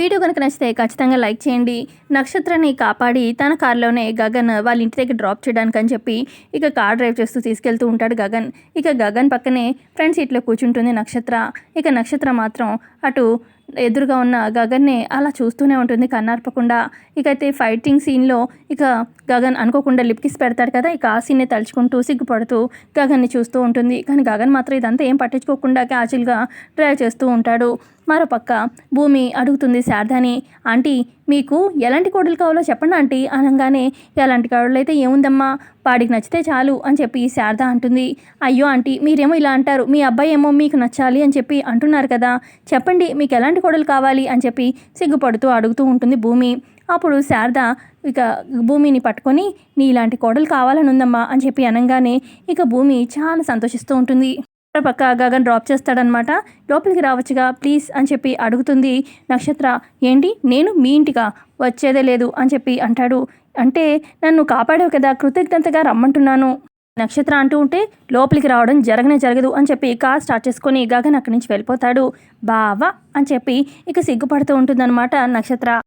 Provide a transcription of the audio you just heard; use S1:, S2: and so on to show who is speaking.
S1: Video కనుక నచ్చితే ఖచ్చితంగా లైక్ చేయండి. నక్షత్రాన్ని కాపాడి తన కారులోనే గగన్ వాళ్ళ ఇంటి దగ్గర డ్రాప్ చేయడానికి అని చెప్పి ఇక కార్ డ్రైవ్ చేస్తూ తీసుకెళ్తూ ఉంటాడు గగన్. ఇక గగన్ పక్కనే ఫ్రంట్ సీట్లో కూర్చుంటుంది నక్షత్ర. ఇక నక్షత్ర మాత్రం అటు ఎదురుగా ఉన్న గగన్ని అలా చూస్తూనే ఉంటుంది. కన్నార్పకుండా ఇక అయితే ఫైటింగ్ సీన్లో ఇక గగన్ అనుకోకుండా లిప్కిస్ పెడతాడు కదా ఇక ఆ సీన్ని తలుచుకుంటూ సిగ్గుపడుతూ గగన్ని చూస్తూ ఉంటుంది. కానీ గగన్ మాత్రం ఇదంతా ఏం పట్టించుకోకుండా క్యాచువల్గా డ్రైవ్ చేస్తూ ఉంటాడు. మరోపక్క భూమి అడుగుతుంది శారదాని ఆంటీ మీకు ఎలాంటి కోడలు కావాలో చెప్పండి ఆంటీ అనగానే ఎలాంటి కోడలు అయితే ఏముందమ్మా వాడికి నచ్చితే చాలు అని చెప్పి శారద అంటుంది. అయ్యో ఆంటీ మీరేమో ఇలా అంటారు మీ అబ్బాయి ఏమో మీకు నచ్చాలి అని చెప్పి అంటున్నారు కదా. చెప్పండి మీకు ఎలాంటి కోడలు కావాలి అని చెప్పి సిగ్గుపడుతూ అడుగుతూ ఉంటుంది భూమి. అప్పుడు శారద ఇక భూమిని పట్టుకొని నీ ఇలాంటి కోడలు కావాలని ఉందమ్మా అని చెప్పి అనగానే ఇక భూమి చాలా సంతోషిస్తూ ఉంటుంది. పక్క గగన్ డ్రాప్ చేస్తాడనమాట లోపలికి రావచ్చుగా ప్లీజ్ అని చెప్పి అడుగుతుంది నక్షత్ర. ఏంటి? నేను మీ ఇంటిగా వచ్చేదే లేదు అని చెప్పి అంటాడు. అంటే నన్ను కాపాడావు కదా కృతజ్ఞతగా రమ్మంటున్నాను. నక్షత్ర అంటూ ఉంటే లోపలికి రావడం జరగనే జరగదు అని చెప్పి కార్ స్టార్ట్ చేసుకొని గగన్ అక్కడి నుంచి వెళ్ళిపోతాడు. బావా అని చెప్పి ఇక సిగ్గుపడుతూ ఉంటుందన్నమాట నక్షత్ర.